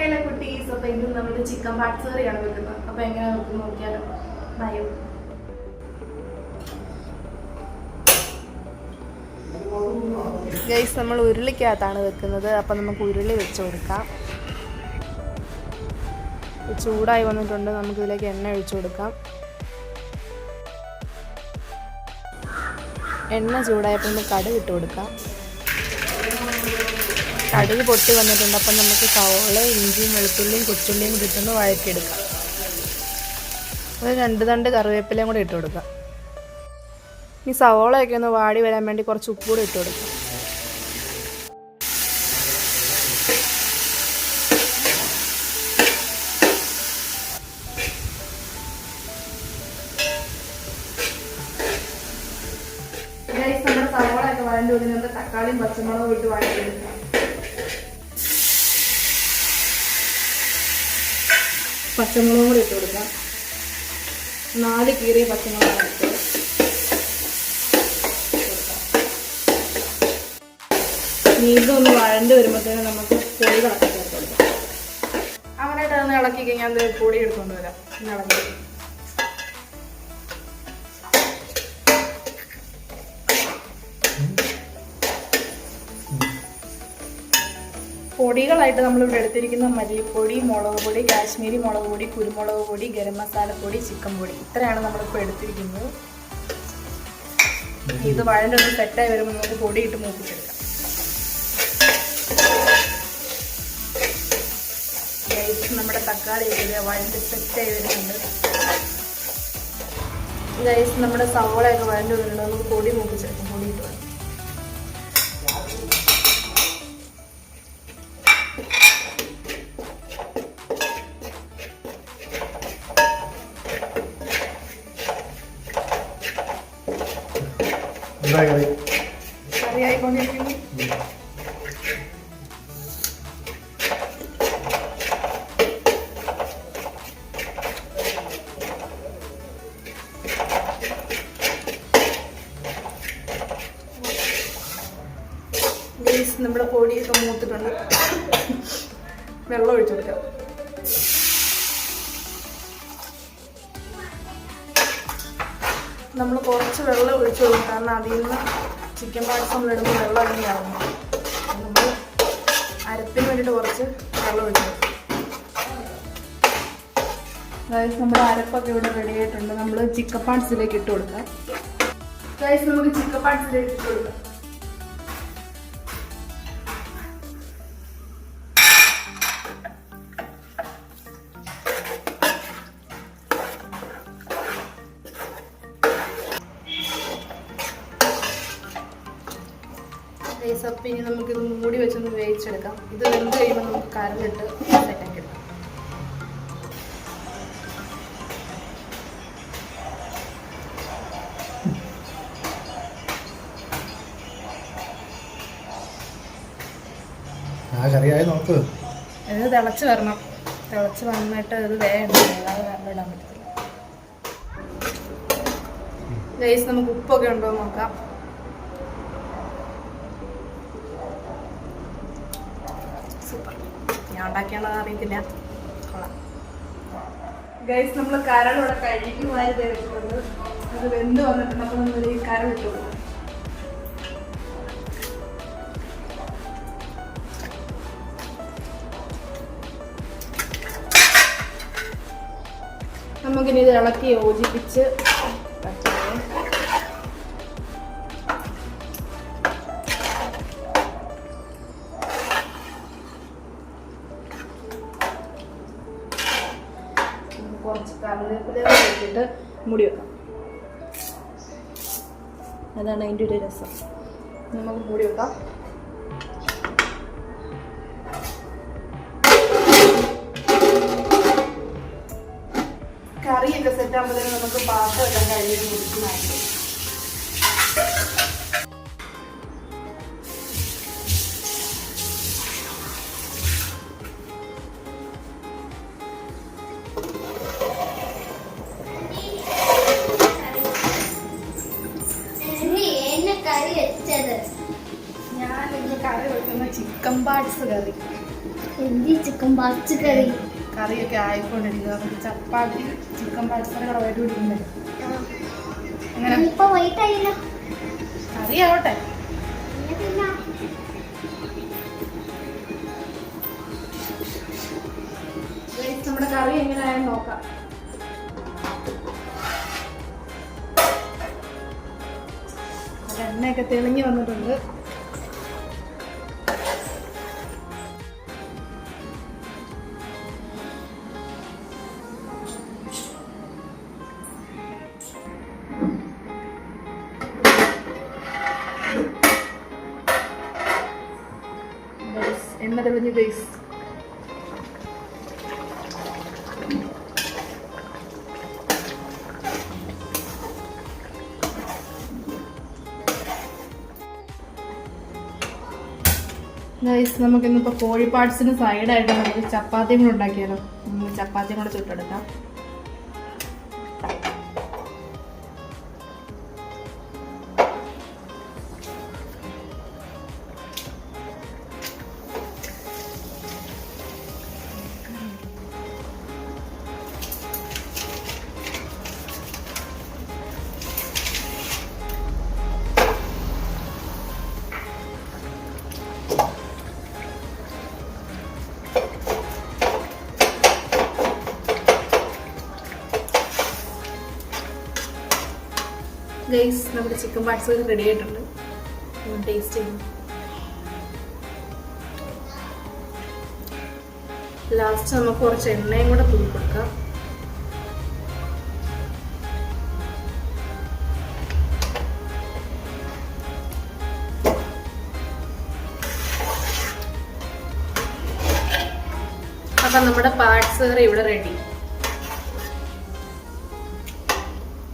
Hello കുട്ടീസ് അപ്പൊ ഇന്ന് നമ്മൾ ചിക്കൻ പാർട്സ് കറിയാണ് വെക്കുന്നത്. അപ്പൊ എങ്ങനെ നമുക്ക് നോക്കിയാലോ? ഭയം ഗൈസ് നമ്മൾ ഉരുളിക്കകത്താണ് വെക്കുന്നത്. അപ്പം നമുക്ക് ഉരുളി വെച്ച് കൊടുക്കാം. ചൂടായി വന്നിട്ടുണ്ട്. നമുക്ക് ഇതിലേക്ക് എണ്ണ ഒഴിച്ചു കൊടുക്കാം. എണ്ണ ചൂടായപ്പോൾ നമുക്ക് കടുക് ഇട്ട് കൊടുക്കാം. കടുക് പൊട്ടി വന്നിട്ടുണ്ട്. അപ്പം നമുക്ക് സവോള ഇഞ്ചിയും വെളുത്തുള്ളിയും കൊച്ചുള്ളിയും കിട്ടുന്ന വഴക്കിയെടുക്കാം ഒരു രണ്ട് തണ്ട് കറിവേപ്പിലയും കൂടി ഇട്ട് കൊടുക്കാം. ഈ സവോളയൊക്കെ ഒന്ന് വാടി വരാൻ വേണ്ടി കുറച്ച് ഉപ്പ് കൂടി ഇട്ട് കൊടുക്കാം. സവോളയൊക്കെ വഴണ്ടി വരുന്നത് തക്കാളിയും പച്ചമുളകും ഇട്ട് വഴറ്റിയെടുക്കാം. പച്ചമുളകും കൂടി ഇട്ട് കൊടുക്കാം. നാല് കീറിയ പച്ചമുളകാണ് ഇട്ട് മീതും ഒന്ന് വഴണ്ട് വരുമ്പോഴത്തേനും നമുക്ക് പൊടികളൊക്കെ ചേർത്ത് കൊടുക്കാം. അങ്ങനെ ഇളക്കി കഴിഞ്ഞാൽ അത് പൊടി എടുത്തുകൊണ്ട് വരാം. ഇളക്കി. പൊടികളായിട്ട് നമ്മളിവിടെ എടുത്തിരിക്കുന്ന മല്ലിപ്പൊടി മുളക് പൊടി കാശ്മീരി മുളക് പൊടി കുരുമുളക് പൊടി ഗരം മസാലപ്പൊടി ചിക്കൻ പൊടി. ഇത്രയാണ് നമ്മളിപ്പോൾ എടുത്തിരിക്കുന്നത്. ഇത് വഴന്റെ ഒരു സെറ്റായി വരുമ്പോൾ നമുക്ക് പൊടിയിട്ട് മൂപ്പിച്ചെടുക്കാം. നമ്മുടെ തക്കാളി ഇട്ടില്ല വഴണ്ട് സെറ്റായി വരുന്നുണ്ട്. ഗൈസ് നമ്മുടെ സവോളയൊക്കെ വഴണ്ട് വരുന്നുണ്ട്. നമുക്ക് പൊടി മൂപ്പിച്ചെടുക്കാം. പൊടിയിട്ട് വേണം എന്താ കറി നമ്മുടെ പൊടിയൊക്കെ മൂത്തിട്ടുണ്ട്. വെള്ളം ഒഴിച്ചു കൊടുക്കാം. നമ്മൾ കുറച്ച് വെള്ളം ഒഴിച്ചു കൊടുക്കും കാരണം അതിൽ നിന്ന് ചിക്കൻ പാർട്സ് നമ്മൾ ഇടുമ്പോൾ വെള്ളം ഇറങ്ങി ഇറങ്ങും. നമ്മൾ അരപ്പിന് വേണ്ടിയിട്ട് കുറച്ച് വെള്ളം ഒഴിച്ചു കൊടുക്കും. അതായത് നമ്മുടെ അരപ്പൊക്കെ ഇവിടെ റെഡി ആയിട്ടുണ്ട്. നമ്മൾ ചിക്കൻ പാർട്സിലേക്ക് ഇട്ട് കൊടുക്കാം. ഗൈസ് നമുക്ക് ചിക്കൻ പാർട്സിലേക്ക് ഇട്ട് കൊടുക്കാം. ഗൈസ് അപ്പം ഇനി നമുക്കിത് മൂടി വെച്ചൊന്ന് വേവിച്ചെടുക്കാം. ഇത് വെന്ത് കഴിയുമ്പോൾ നമുക്ക് കരലിട്ട് സെറ്റാക്കി എടുക്കാം. ഇത് തിളച്ച് വരണം. തിളച്ച് വന്നിട്ട് ഇത് അല്ലാതെ വെള്ളം ഇടാൻ പറ്റത്തില്ല. ഗൈസ് നമുക്ക് ഉപ്പൊക്കെ ഉണ്ടോ നോക്കാം. സൂപ്പർ. ഞാൻ ഉണ്ടാക്കിയാണോ അറിയത്തില്ല. കൊള്ളാം. ഗൈസ് നമ്മൾ കരളിവിടെ കഴിക്കുമായിരുന്നു അത് വെന്ത് വന്നിട്ട് നമ്മൾ ഈ കരൾ ഇട്ടു കൊടുക്കും. നമുക്കിനി ഇത് ഇളക്കി യോജിപ്പിച്ച് കറിവേപ്പില ഇട്ടിട്ട് മുടി വെക്കാം. അതാണ് അതിന്റെ ഒരു രസം. നമുക്ക് മുടി വെക്കാം. കറിയൊക്കെ സെറ്റ് ആകുമ്പോഴത്തേനും നമുക്ക് പാത്രം കഴിഞ്ഞിട്ട് കഴുകി മുടിക്കുന്നതായിരിക്കും ചിക്കൻ പാർട്സ് കറി. എന്തി ചിക്കൻ പാച്ച് കറി? കറിയൊക്കെ ആയിക്കൊണ്ടിരിക്കുക നമുക്ക് ചപ്പാത്തി ചിക്കൻ കറി കുറവായിട്ട് പിടിക്കുന്നത് അങ്ങനെ ഇപ്പൊ വൈകിട്ട് ആയില്ല കറി ആവട്ടെ. നമ്മുടെ കറി എങ്ങനെയായാലും നോക്കാം. എണ്ണയൊക്കെ തെളിഞ്ഞു വന്നിട്ടുണ്ട്. എണ്ണ തെളിഞ്ഞു ഗൈസ് ഗൈസ് നമുക്കിന്നിപ്പോൾ കോഴി പാർട്സിന് സൈഡായിട്ട് നമുക്ക് ചപ്പാത്തിയും കൂടെ ഉണ്ടാക്കിയാലോ? ചപ്പാത്തിയും കൂടെ ചുട്ടെടുക്കാം. ഗൈസ് നമ്മുടെ ചിക്കൻ പാർട്സ് റെഡി ആയിട്ടുണ്ട്. ടേസ്റ്റ് ചെയ്യും. ലാസ്റ്റ് നമുക്ക് കുറച്ച് എണ്ണയും കൂടെ തൂക്കി കൊടുക്കാം. അപ്പം നമ്മുടെ പാർട്സ് കറി ഇവിടെ റെഡി